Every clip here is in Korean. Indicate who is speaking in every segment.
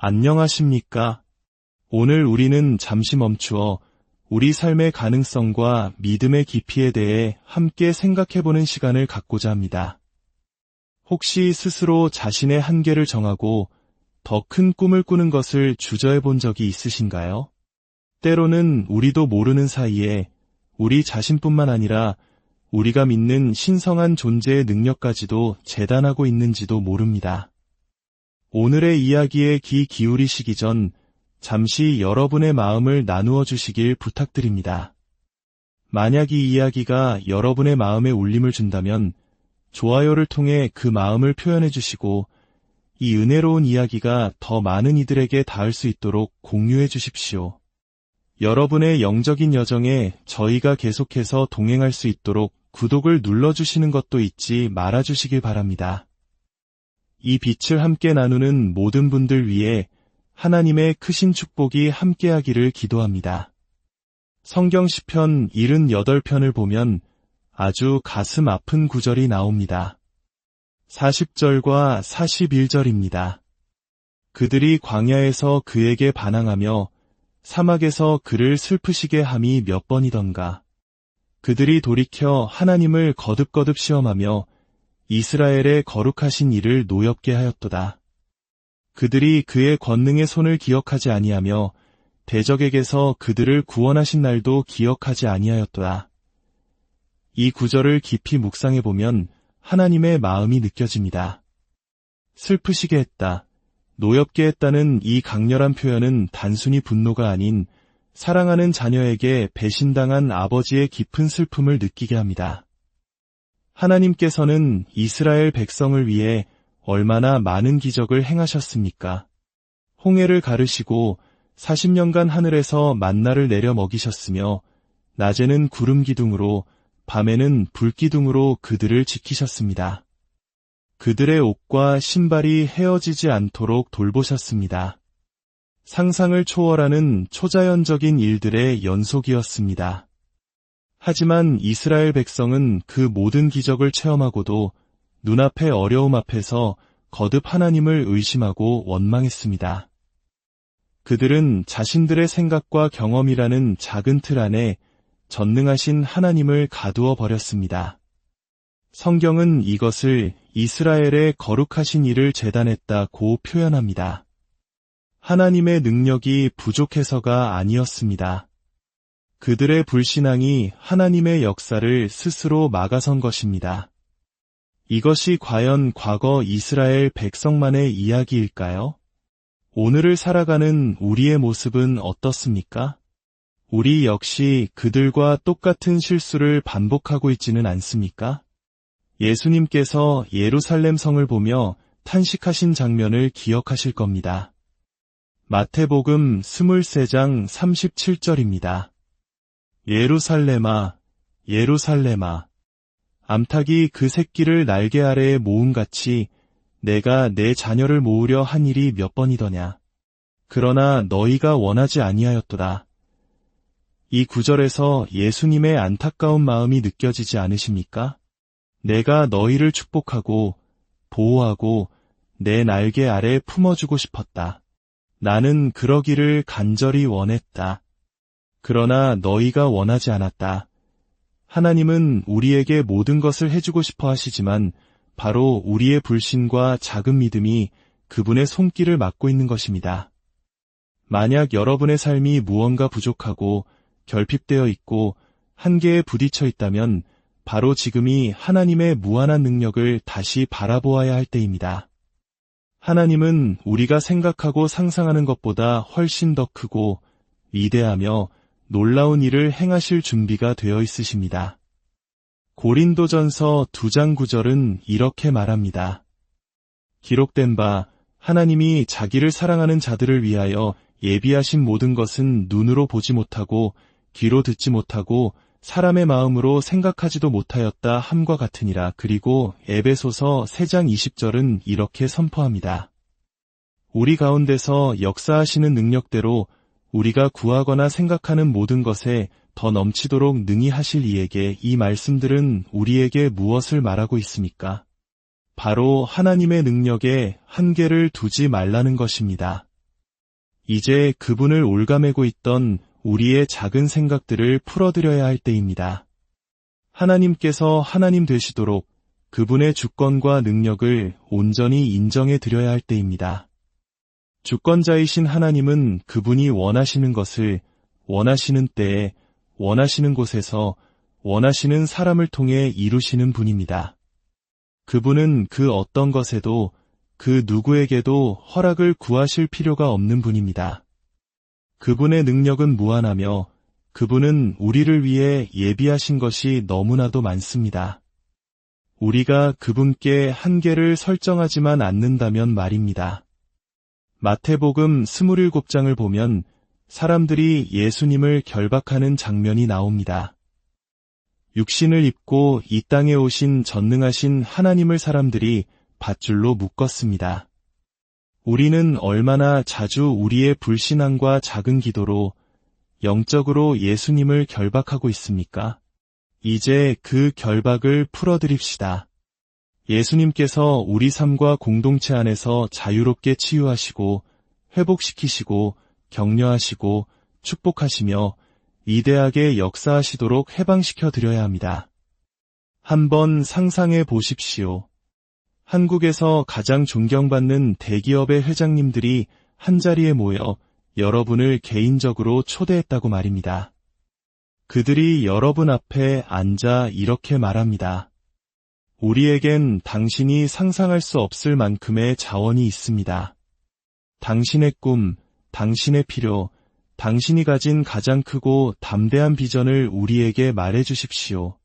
Speaker 1: 안녕하십니까? 오늘 우리는 잠시 멈추어 우리 삶의 가능성과 믿음의 깊이에 대해 함께 생각해보는 시간을 갖고자 합니다. 혹시 스스로 자신의 한계를 정하고 더 큰 꿈을 꾸는 것을 주저해 본 적이 있으신가요? 때로는 우리도 모르는 사이에 우리 자신뿐만 아니라 우리가 믿는 신성한 존재의 능력까지도 재단하고 있는지도 모릅니다. 오늘의 이야기에 귀 기울이시기 전 잠시 여러분의 마음을 나누어 주시길 부탁드립니다. 만약 이 이야기가 여러분의 마음에 울림을 준다면 좋아요를 통해 그 마음을 표현해 주시고 이 은혜로운 이야기가 더 많은 이들에게 닿을 수 있도록 공유해 주십시오. 여러분의 영적인 여정에 저희가 계속해서 동행할 수 있도록 구독을 눌러주시는 것도 잊지 말아주시길 바랍니다. 이 빛을 함께 나누는 모든 분들 위해 하나님의 크신 축복이 함께하기를 기도합니다. 성경 시편 78편을 보면 아주 가슴 아픈 구절이 나옵니다. 40절과 41절입니다. 그들이 광야에서 그에게 반항하며 사막에서 그를 슬프시게 함이 몇 번이던가. 그들이 돌이켜 하나님을 거듭거듭 시험하며 이스라엘의 거룩하신 이를 노엽게 하였도다. 그들이 그의 권능의 손을 기억하지 아니하며 대적에게서 그들을 구원하신 날도 기억하지 아니하였도다. 이 구절을 깊이 묵상해 보면 하나님의 마음이 느껴집니다. 슬프시게 했다. 노엽게 했다는 이 강렬한 표현은 단순히 분노가 아닌 사랑하는 자녀에게 배신당한 아버지의 깊은 슬픔을 느끼게 합니다. 하나님께서는 이스라엘 백성을 위해 얼마나 많은 기적을 행하셨습니까? 홍해를 가르시고 40년간 하늘에서 만나를 내려 먹이셨으며 낮에는 구름 기둥으로 밤에는 불 기둥으로 그들을 지키셨습니다. 그들의 옷과 신발이 헤어지지 않도록 돌보셨습니다. 상상을 초월하는 초자연적인 일들의 연속이었습니다. 하지만 이스라엘 백성은 그 모든 기적을 체험하고도 눈앞의 어려움 앞에서 거듭 하나님을 의심하고 원망했습니다. 그들은 자신들의 생각과 경험이라는 작은 틀 안에 전능하신 하나님을 가두어 버렸습니다. 성경은 이것을 이스라엘의 거룩하신 일을 재단했다고 표현합니다. 하나님의 능력이 부족해서가 아니었습니다. 그들의 불신앙이 하나님의 역사를 스스로 막아선 것입니다. 이것이 과연 과거 이스라엘 백성만의 이야기일까요? 오늘을 살아가는 우리의 모습은 어떻습니까? 우리 역시 그들과 똑같은 실수를 반복하고 있지는 않습니까? 예수님께서 예루살렘 성을 보며 탄식하신 장면을 기억하실 겁니다. 마태복음 23장 37절입니다. 예루살렘아, 예루살렘아, 암탉이 그 새끼를 날개 아래에 모음같이 내가 내 자녀를 모으려 한 일이 몇 번이더냐. 그러나 너희가 원하지 아니하였도다. 이 구절에서 예수님의 안타까운 마음이 느껴지지 않으십니까? 내가 너희를 축복하고 보호하고 내 날개 아래 품어주고 싶었다. 나는 그러기를 간절히 원했다. 그러나 너희가 원하지 않았다. 하나님은 우리에게 모든 것을 해주고 싶어 하시지만 바로 우리의 불신과 작은 믿음이 그분의 손길을 막고 있는 것입니다. 만약 여러분의 삶이 무언가 부족하고 결핍되어 있고 한계에 부딪혀 있다면 바로 지금이 하나님의 무한한 능력을 다시 바라보아야 할 때입니다. 하나님은 우리가 생각하고 상상하는 것보다 훨씬 더 크고 위대하며 놀라운 일을 행하실 준비가 되어 있으십니다. 고린도전서 2장 9절은 이렇게 말합니다. 기록된 바 하나님이 자기를 사랑하는 자들을 위하여 예비하신 모든 것은 눈으로 보지 못하고 귀로 듣지 못하고 사람의 마음으로 생각하지도 못하였다 함과 같으니라. 그리고 에베소서 3장 20절은 이렇게 선포합니다. 우리 가운데서 역사하시는 능력대로 우리가 구하거나 생각하는 모든 것에 더 넘치도록 능히 하실 이에게 이 말씀들은 우리에게 무엇을 말하고 있습니까? 바로 하나님의 능력에 한계를 두지 말라는 것입니다. 이제 그분을 올가매고 있던 우리의 작은 생각들을 풀어드려야 할 때입니다. 하나님께서 하나님 되시도록 그분의 주권과 능력을 온전히 인정해 드려야 할 때입니다. 주권자이신 하나님은 그분이 원하시는 것을 원하시는 때에 원하시는 곳에서 원하시는 사람을 통해 이루시는 분입니다. 그분은 그 어떤 것에도 그 누구에게도 허락을 구하실 필요가 없는 분입니다. 그분의 능력은 무한하며 그분은 우리를 위해 예비하신 것이 너무나도 많습니다. 우리가 그분께 한계를 설정하지만 않는다면 말입니다. 마태복음 27장을 보면 사람들이 예수님을 결박하는 장면이 나옵니다. 육신을 입고 이 땅에 오신 전능하신 하나님을 사람들이 밧줄로 묶었습니다. 우리는 얼마나 자주 우리의 불신앙과 작은 기도로 영적으로 예수님을 결박하고 있습니까? 이제 그 결박을 풀어드립시다. 예수님께서 우리 삶과 공동체 안에서 자유롭게 치유하시고 회복시키시고 격려하시고 축복하시며 위대하게 역사하시도록 해방시켜 드려야 합니다. 한번 상상해 보십시오. 한국에서 가장 존경받는 대기업의 회장님들이 한자리에 모여 여러분을 개인적으로 초대했다고 말입니다. 그들이 여러분 앞에 앉아 이렇게 말합니다. 우리에겐 당신이 상상할 수 없을 만큼의 자원이 있습니다. 당신의 꿈, 당신의 필요, 당신이 가진 가장 크고 담대한 비전을 우리에게 말해 주십시오.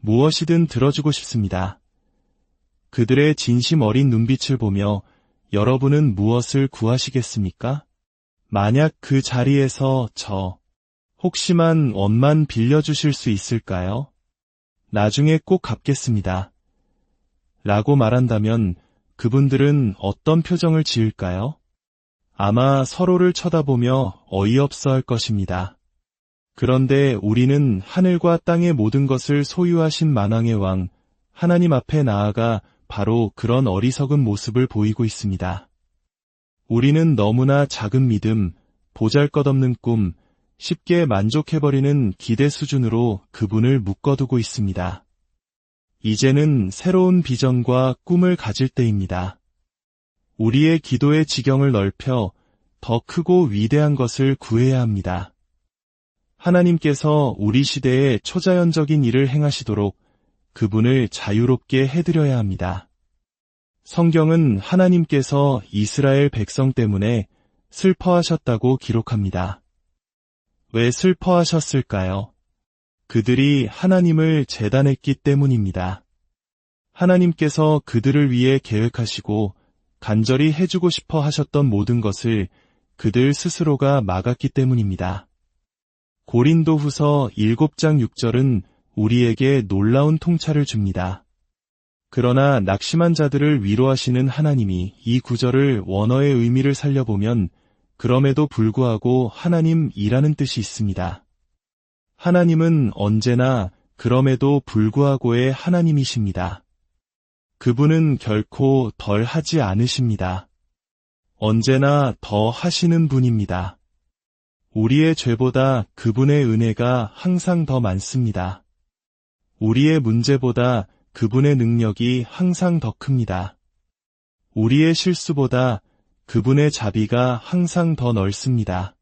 Speaker 1: 무엇이든 들어주고 싶습니다. 그들의 진심 어린 눈빛을 보며 여러분은 무엇을 구하시겠습니까? 만약 그 자리에서 저, 혹시만 원만 빌려주실 수 있을까요? 나중에 꼭 갚겠습니다. 라고 말한다면 그분들은 어떤 표정을 지을까요? 아마 서로를 쳐다보며 어이없어 할 것입니다. 그런데 우리는 하늘과 땅의 모든 것을 소유하신 만왕의 왕, 하나님 앞에 나아가 바로 그런 어리석은 모습을 보이고 있습니다. 우리는 너무나 작은 믿음, 보잘 것 없는 꿈, 쉽게 만족해버리는 기대 수준으로 그분을 묶어두고 있습니다. 이제는 새로운 비전과 꿈을 가질 때입니다. 우리의 기도의 지경을 넓혀 더 크고 위대한 것을 구해야 합니다. 하나님께서 우리 시대에 초자연적인 일을 행하시도록 그분을 자유롭게 해드려야 합니다. 성경은 하나님께서 이스라엘 백성 때문에 슬퍼하셨다고 기록합니다. 왜 슬퍼하셨을까요? 그들이 하나님을 재단했기 때문입니다. 하나님께서 그들을 위해 계획하시고 간절히 해주고 싶어 하셨던 모든 것을 그들 스스로가 막았기 때문입니다. 고린도 후서 7장 6절은 우리에게 놀라운 통찰을 줍니다. 그러나 낙심한 자들을 위로하시는 하나님이 이 구절을 원어의 의미를 살려보면 그럼에도 불구하고 하나님 이라는 뜻이 있습니다. 하나님은 언제나 그럼에도 불구하고의 하나님이십니다. 그분은 결코 덜 하지 않으십니다. 언제나 더 하시는 분입니다. 우리의 죄보다 그분의 은혜가 항상 더 많습니다. 우리의 문제보다 그분의 능력이 항상 더 큽니다. 우리의 실수보다 그분의 자비가 항상 더 넓습니다.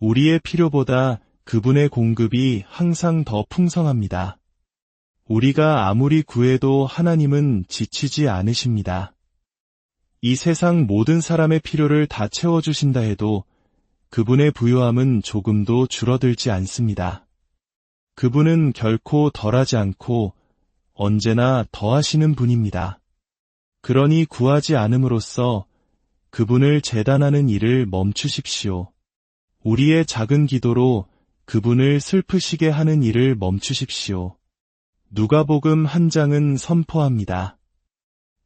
Speaker 1: 우리의 필요보다 그분의 공급이 항상 더 풍성합니다. 우리가 아무리 구해도 하나님은 지치지 않으십니다. 이 세상 모든 사람의 필요를 다 채워주신다 해도 그분의 부요함은 조금도 줄어들지 않습니다. 그분은 결코 덜하지 않고 언제나 더하시는 분입니다. 그러니 구하지 않음으로써 그분을 재단하는 일을 멈추십시오. 우리의 작은 기도로 그분을 슬프시게 하는 일을 멈추십시오. 누가복음 한 장은 선포합니다.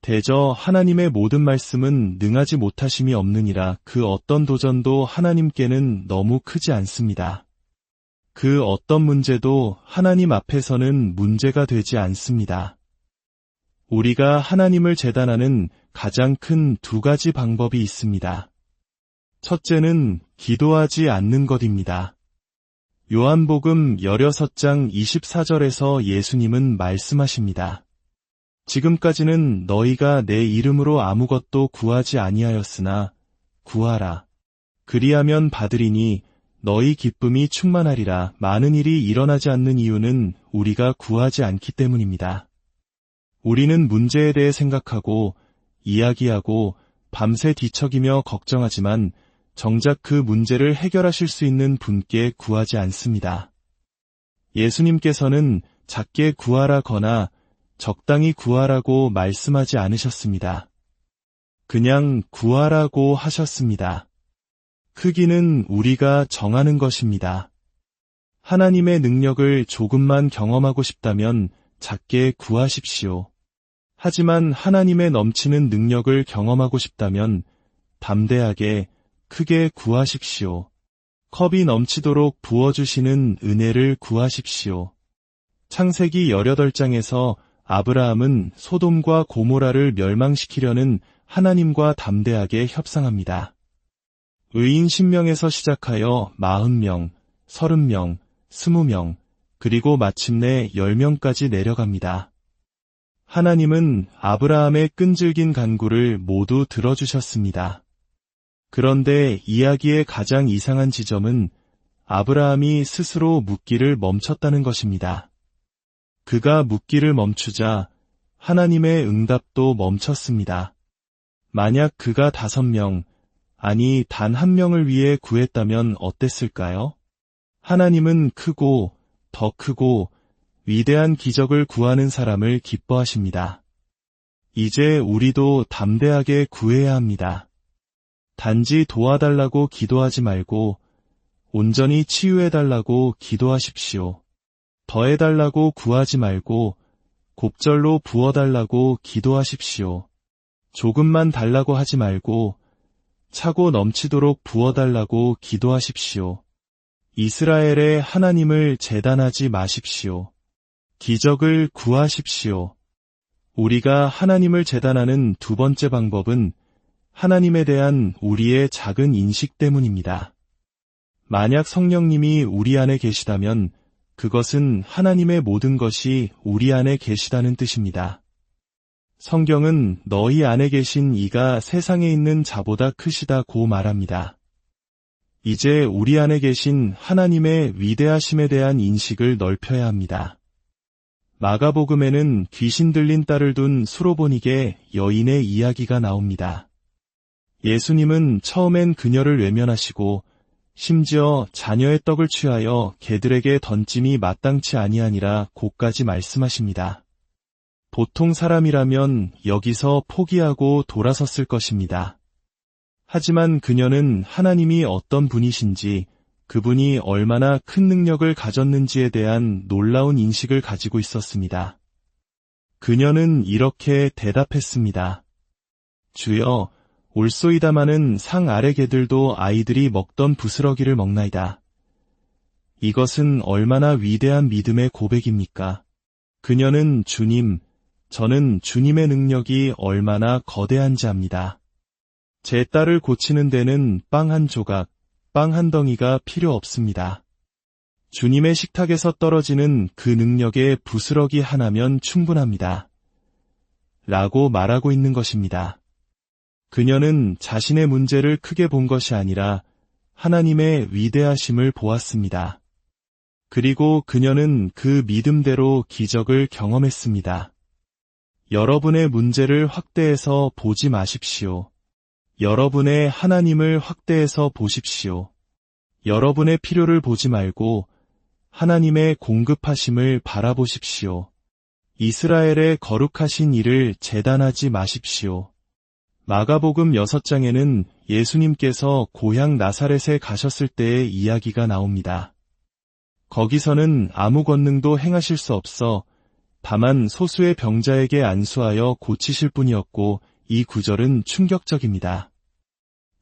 Speaker 1: 대저 하나님의 모든 말씀은 능하지 못하심이 없느니라 그 어떤 도전도 하나님께는 너무 크지 않습니다. 그 어떤 문제도 하나님 앞에서는 문제가 되지 않습니다. 우리가 하나님을 재단하는 가장 큰 두 가지 방법이 있습니다. 첫째는 기도하지 않는 것입니다. 요한복음 16장 24절에서 예수님은 말씀하십니다. 지금까지는 너희가 내 이름으로 아무것도 구하지 아니하였으나 구하라. 그리하면 받으리니 너희 기쁨이 충만하리라. 많은 일이 일어나지 않는 이유는 우리가 구하지 않기 때문입니다. 우리는 문제에 대해 생각하고 이야기하고 밤새 뒤척이며 걱정하지만 정작 그 문제를 해결하실 수 있는 분께 구하지 않습니다. 예수님께서는 작게 구하라거나 적당히 구하라고 말씀하지 않으셨습니다. 그냥 구하라고 하셨습니다. 크기는 우리가 정하는 것입니다. 하나님의 능력을 조금만 경험하고 싶다면 작게 구하십시오. 하지만 하나님의 넘치는 능력을 경험하고 싶다면 담대하게 크게 구하십시오. 컵이 넘치도록 부어주시는 은혜를 구하십시오. 창세기 18장에서 아브라함은 소돔과 고모라를 멸망시키려는 하나님과 담대하게 협상합니다. 의인 10명에서 시작하여 40명, 30명, 20명, 그리고 마침내 10명까지 내려갑니다. 하나님은 아브라함의 끈질긴 간구를 모두 들어주셨습니다. 그런데 이야기의 가장 이상한 지점은 아브라함이 스스로 묻기를 멈췄다는 것입니다. 그가 묻기를 멈추자 하나님의 응답도 멈췄습니다. 만약 그가 다섯 명, 아니 단 한 명을 위해 구했다면 어땠을까요? 하나님은 크고 더 크고 위대한 기적을 구하는 사람을 기뻐하십니다. 이제 우리도 담대하게 구해야 합니다. 단지 도와달라고 기도하지 말고 온전히 치유해달라고 기도하십시오. 더해달라고 구하지 말고 곱절로 부어달라고 기도하십시오. 조금만 달라고 하지 말고 차고 넘치도록 부어달라고 기도하십시오. 이스라엘의 하나님을 재단하지 마십시오. 기적을 구하십시오. 우리가 하나님을 재단하는 두 번째 방법은 하나님에 대한 우리의 작은 인식 때문입니다. 만약 성령님이 우리 안에 계시다면 그것은 하나님의 모든 것이 우리 안에 계시다는 뜻입니다. 성경은 너희 안에 계신 이가 세상에 있는 자보다 크시다고 말합니다. 이제 우리 안에 계신 하나님의 위대하심에 대한 인식을 넓혀야 합니다. 마가복음에는 귀신 들린 딸을 둔 수로보닉의 여인의 이야기가 나옵니다. 예수님은 처음엔 그녀를 외면하시고 심지어 자녀의 떡을 취하여 개들에게 던짐이 마땅치 아니하니라 고까지 말씀하십니다. 보통 사람이라면 여기서 포기하고 돌아섰을 것입니다. 하지만 그녀는 하나님이 어떤 분이신지 그분이 얼마나 큰 능력을 가졌는지에 대한 놀라운 인식을 가지고 있었습니다. 그녀는 이렇게 대답했습니다. 주여, 올소이다마는 상 아래 개들도 아이들이 먹던 부스러기를 먹나이다. 이것은 얼마나 위대한 믿음의 고백입니까? 그녀는 주님, 저는 주님의 능력이 얼마나 거대한지 압니다. 제 딸을 고치는 데는 빵 한 조각, 빵 한 덩이가 필요 없습니다. 주님의 식탁에서 떨어지는 그 능력의 부스러기 하나면 충분합니다. 라고 말하고 있는 것입니다. 그녀는 자신의 문제를 크게 본 것이 아니라 하나님의 위대하심을 보았습니다. 그리고 그녀는 그 믿음대로 기적을 경험했습니다. 여러분의 문제를 확대해서 보지 마십시오. 여러분의 하나님을 확대해서 보십시오. 여러분의 필요를 보지 말고 하나님의 공급하심을 바라보십시오. 이스라엘의 거룩하신 일을 재단하지 마십시오. 마가복음 6장에는 예수님께서 고향 나사렛에 가셨을 때의 이야기가 나옵니다. 거기서는 아무 권능도 행하실 수 없어 다만 소수의 병자에게 안수하여 고치실 뿐이었고 이 구절은 충격적입니다.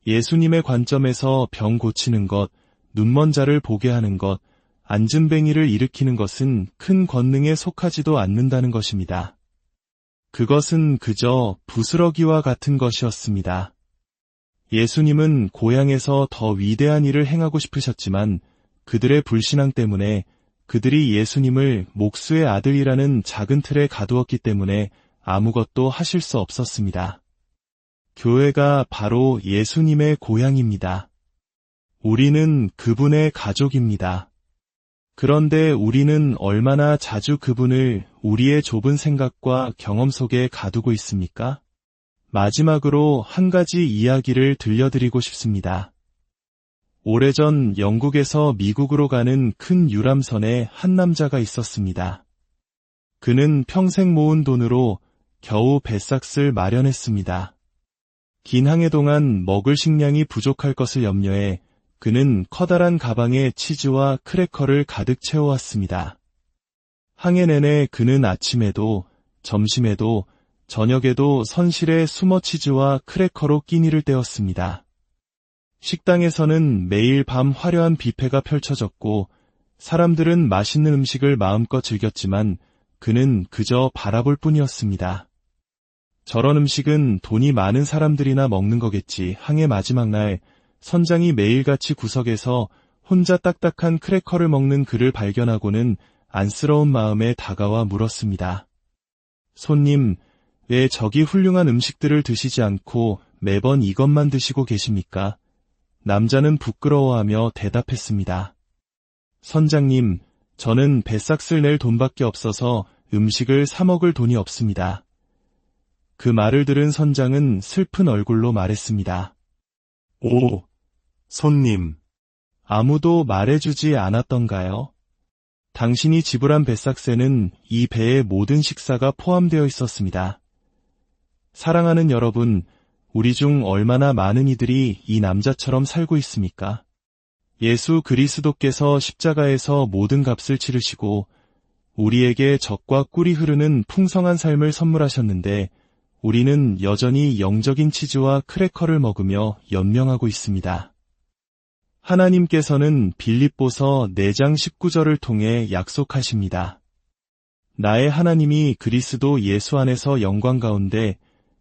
Speaker 1: 예수님의 관점에서 병 고치는 것, 눈먼 자를 보게 하는 것, 안진뱅이를 일으키는 것은 큰 권능에 속하지도 않는다는 것입니다. 그것은 그저 부스러기와 같은 것이었습니다. 예수님은 고향에서 더 위대한 일을 행하고 싶으셨지만 그들의 불신앙 때문에 그들이 예수님을 목수의 아들이라는 작은 틀에 가두었기 때문에 아무것도 하실 수 없었습니다. 교회가 바로 예수님의 고향입니다. 우리는 그분의 가족입니다. 그런데 우리는 얼마나 자주 그분을 우리의 좁은 생각과 경험 속에 가두고 있습니까? 마지막으로 한 가지 이야기를 들려드리고 싶습니다. 오래전 영국에서 미국으로 가는 큰 유람선에 한 남자가 있었습니다. 그는 평생 모은 돈으로 겨우 뱃삭을 마련했습니다. 긴 항해 동안 먹을 식량이 부족할 것을 염려해 그는 커다란 가방에 치즈와 크래커를 가득 채워왔습니다. 항해 내내 그는 아침에도 점심에도 저녁에도 선실에 수머 치즈와 크래커로 끼니를 때웠습니다. 식당에서는 매일 밤 화려한 뷔페가 펼쳐졌고 사람들은 맛있는 음식을 마음껏 즐겼지만 그는 그저 바라볼 뿐이었습니다. 저런 음식은 돈이 많은 사람들이나 먹는 거겠지. 항해 마지막 날 선장이 매일같이 구석에서 혼자 딱딱한 크래커를 먹는 그를 발견하고는 안쓰러운 마음에 다가와 물었습니다. 손님, 왜 저기 훌륭한 음식들을 드시지 않고 매번 이것만 드시고 계십니까? 남자는 부끄러워하며 대답했습니다. 선장님, 저는 뱃삭을 낼 돈밖에 없어서 음식을 사 먹을 돈이 없습니다. 그 말을 들은 선장은 슬픈 얼굴로 말했습니다. 오, 손님. 아무도 말해주지 않았던가요? 당신이 지불한 뱃삭새는 이 배의 모든 식사가 포함되어 있었습니다. 사랑하는 여러분, 우리 중 얼마나 많은 이들이 이 남자처럼 살고 있습니까? 예수 그리스도께서 십자가에서 모든 값을 치르시고 우리에게 적과 꿀이 흐르는 풍성한 삶을 선물하셨는데 우리는 여전히 영적인 치즈와 크래커를 먹으며 연명하고 있습니다. 하나님께서는 빌립보서 4장 19절을 통해 약속하십니다. 나의 하나님이 그리스도 예수 안에서 영광 가운데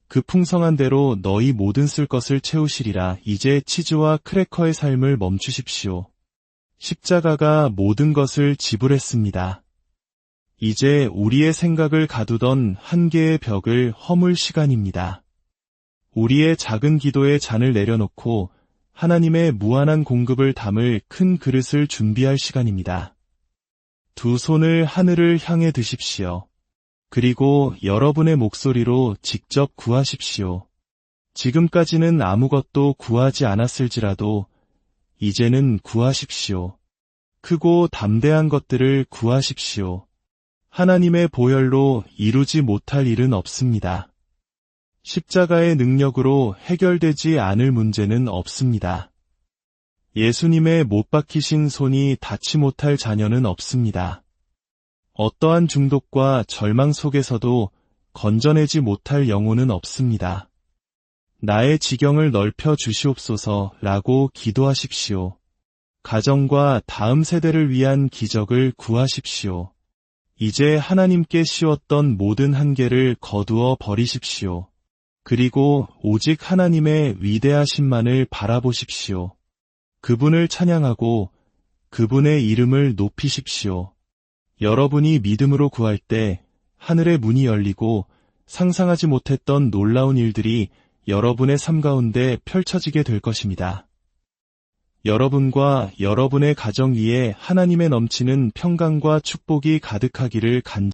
Speaker 1: 그 풍성한 대로 너희 모든 쓸 것을 채우시리라. 이제 치즈와 크래커의 삶을 멈추십시오. 십자가가 모든 것을 지불했습니다. 이제 우리의 생각을 가두던 한계의 벽을 허물 시간입니다. 우리의 작은 기도에 잔을 내려놓고 하나님의 무한한 공급을 담을 큰 그릇을 준비할 시간입니다. 두 손을 하늘을 향해 드십시오. 그리고 여러분의 목소리로 직접 구하십시오. 지금까지는 아무것도 구하지 않았을지라도 이제는 구하십시오. 크고 담대한 것들을 구하십시오. 하나님의 보혈로 이루지 못할 일은 없습니다. 십자가의 능력으로 해결되지 않을 문제는 없습니다. 예수님의 못 박히신 손이 닿지 못할 자녀는 없습니다. 어떠한 중독과 절망 속에서도 건져내지 못할 영혼은 없습니다. 나의 지경을 넓혀 주시옵소서 라고 기도하십시오. 가정과 다음 세대를 위한 기적을 구하십시오. 이제 하나님께 씌웠던 모든 한계를 거두어 버리십시오. 그리고 오직 하나님의 위대하신만을 바라보십시오. 그분을 찬양하고 그분의 이름을 높이십시오. 여러분이 믿음으로 구할 때 하늘의 문이 열리고 상상하지 못했던 놀라운 일들이 여러분의 삶 가운데 펼쳐지게 될 것입니다. 여러분과 여러분의 가정 위에 하나님의 넘치는 평강과 축복이 가득하기를 간